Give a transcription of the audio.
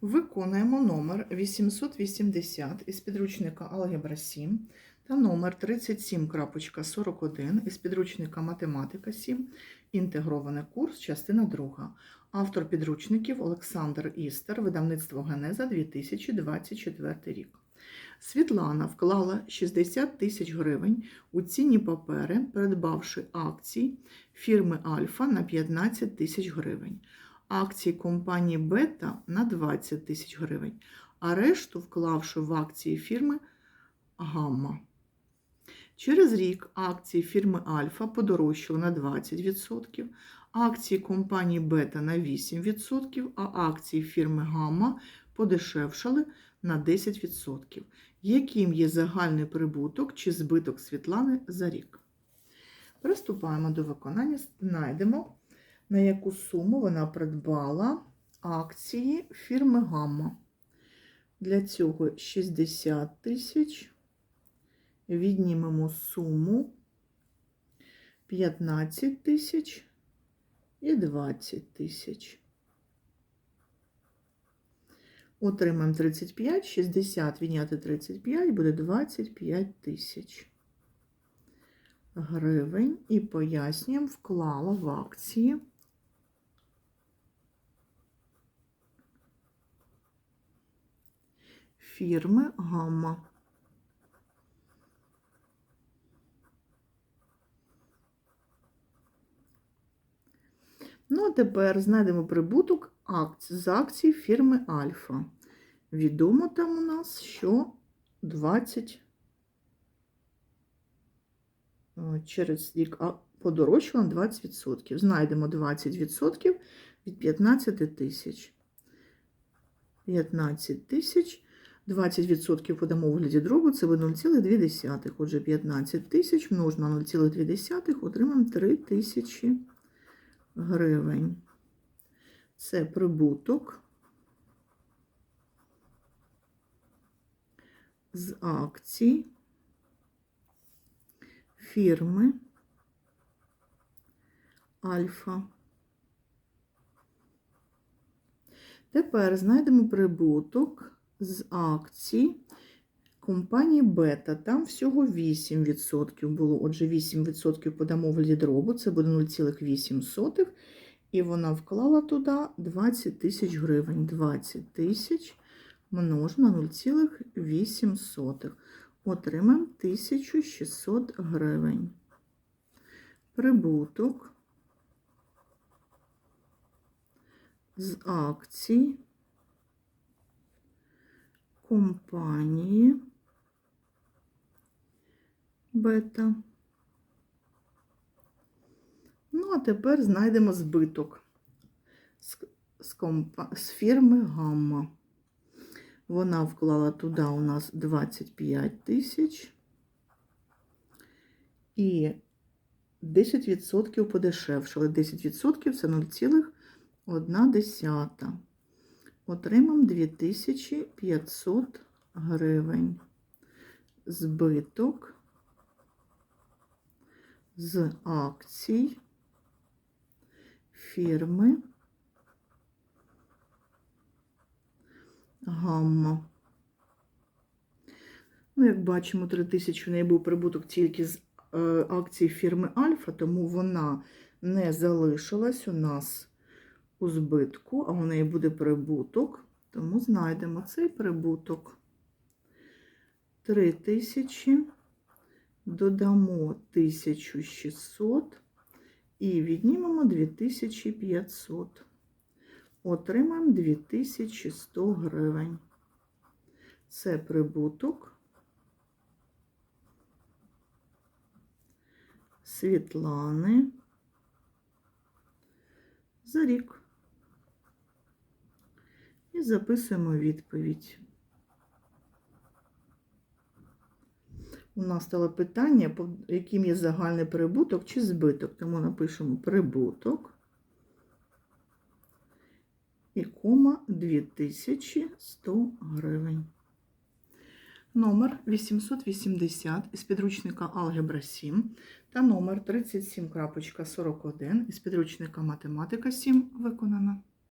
Виконуємо номер 880 із підручника Алгебра 7 та номер 37.41 із підручника Математика 7, інтегрований курс, частина 2. Автор підручників Олександр Істер, видавництво Генеза 2024 рік. Світлана вклала 60 тисяч гривень у цінні папери, придбавши акції фірми Альфа на 15 тисяч гривень акції компанії Бета на 20 тисяч гривень, а решту вклавши в акції фірми Гамма. Через рік акції фірми Альфа подорожчали на 20%, акції компанії Бета на 8%, а акції фірми Гамма подешевшали на 10%. Яким є загальний прибуток чи збиток Світлани за рік? Приступаємо до виконання, знайдемо на яку суму вона придбала акції фірми Гамма. Для цього 60 тисяч. Віднімемо суму 15 тисяч і 20 тисяч. Отримаємо 35, 60 відняти 35 буде 25 тисяч гривень. І пояснюємо, вклала в акції. Фірми Гамма. Ну, а тепер знайдемо прибуток з акцій фірми Альфа. Відомо там у нас, що 20 через рік подорожчало на 20%. Знайдемо 20% від 15 тисяч. 15 тисяч. 20% подамо у вигляді дробу, це буде 0,2. Отже, 15 тисяч множимо на 0,2, отримаємо 3 тисячі гривень. Це прибуток з акцій фірми Альфа. Тепер знайдемо прибуток з акцій компанії Бета. Там всього 8% було. Отже, 8% подамо в лідробу, це буде 0,8. І вона вклала туди 20 тисяч гривень. 20 тисяч множимо на 0,8. Отримаємо 1600 гривень. Прибуток з акцій компанії бета. Ну, а тепер знайдемо збиток з, з, компа... з фірми Гамма. Вона вклала туди у нас 25 тисяч і 10% подешевшили. 10% це 0,1 отримам 2500 гривень. Збиток з акцій фірми Гамма. Ну, як бачимо, 3000 в неї був прибуток тільки з е, акцій фірми Альфа, тому вона не залишилась у нас у збитку, а у неї буде прибуток, тому знайдемо цей прибуток. 3000, додамо 1600 і віднімемо 2500. Отримаємо 2100 гривень. Це прибуток Світлани за рік. І записуємо відповідь. У нас стало питання, яким є загальний прибуток чи збиток. Тому напишемо прибуток і кома 2100 гривень. Номер 880 із підручника Алгебра 7 та номер 37.41 із підручника Математика 7 виконано.